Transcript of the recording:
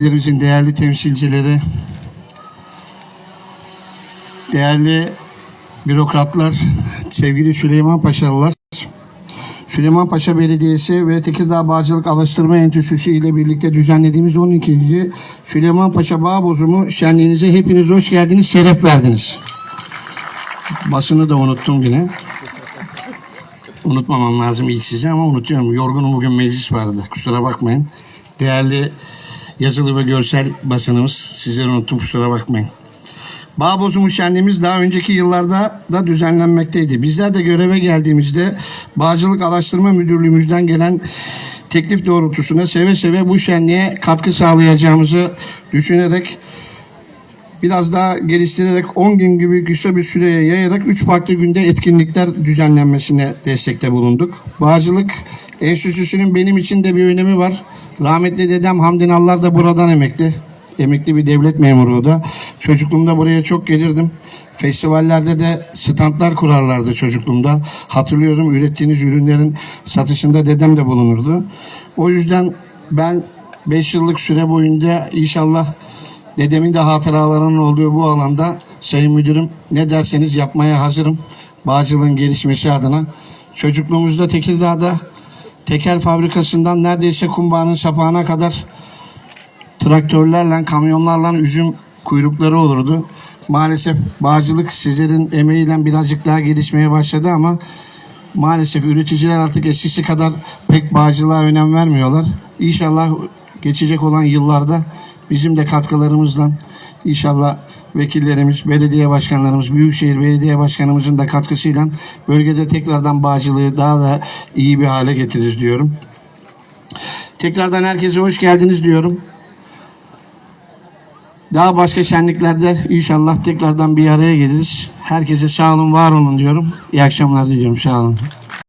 Belediyelerimizin değerli temsilcileri, değerli bürokratlar, sevgili Süleyman Paşalılar, Süleyman Paşa Belediyesi ve Tekirdağ Bağcılık Alıştırma Enstitüsü ile birlikte düzenlediğimiz 12. Süleyman Paşa Bağ Bozumu şenliğinize hepiniz hoş geldiniz, şeref verdiniz. Basını da unuttum yine. Unutmamam lazım ilk size ama unutuyorum. Yorgunum bugün meclis vardı. Kusura bakmayın. Değerli yazılı ve görsel basınımız sizleri unuttum kusura bakmayın. Bağ bozumu şenliğimiz daha önceki yıllarda da düzenlenmekteydi. Bizler de göreve geldiğimizde Bağcılık Araştırma Müdürlüğümüzden gelen teklif doğrultusunda seve seve bu şenliğe katkı sağlayacağımızı düşünerek biraz daha geliştirerek 10 gün gibi kısa bir süreye yayarak 3 farklı günde etkinlikler düzenlenmesine destekte bulunduk. Bağcılık Enstitüsü'nün benim için de bir önemi var. Rahmetli dedem Hamdi Nallar da buradan emekli. Emekli bir devlet memuru o da. Çocukluğumda buraya çok gelirdim. Festivallerde de standlar kurarlardı çocukluğumda. Hatırlıyorum ürettiğiniz ürünlerin satışında dedem de bulunurdu. O yüzden ben 5 yıllık süre boyunca inşallah Dedemin de hatıralarının olduğu bu alanda Sayın Müdürüm ne derseniz yapmaya hazırım. Bağcılığın gelişmesi adına. Çocukluğumuzda Tekirdağ'da tekel fabrikasından neredeyse kumbağanın sapağına kadar traktörlerle, kamyonlarla üzüm kuyrukları olurdu. Maalesef bağcılık sizlerin emeğiyle birazcık daha gelişmeye başladı ama maalesef üreticiler artık eskisi kadar pek bağcılığa önem vermiyorlar. İnşallah geçecek olan yıllarda bizim de katkılarımızla inşallah vekillerimiz, belediye başkanlarımız, Büyükşehir Belediye Başkanımızın da katkısıyla bölgede tekrardan bağcılığı daha da iyi bir hale getiririz diyorum. Tekrardan herkese hoş geldiniz diyorum. Daha başka şenliklerde inşallah tekrardan bir araya geliriz. Herkese sağ olun, var olun diyorum. İyi akşamlar diliyorum. Sağ olun.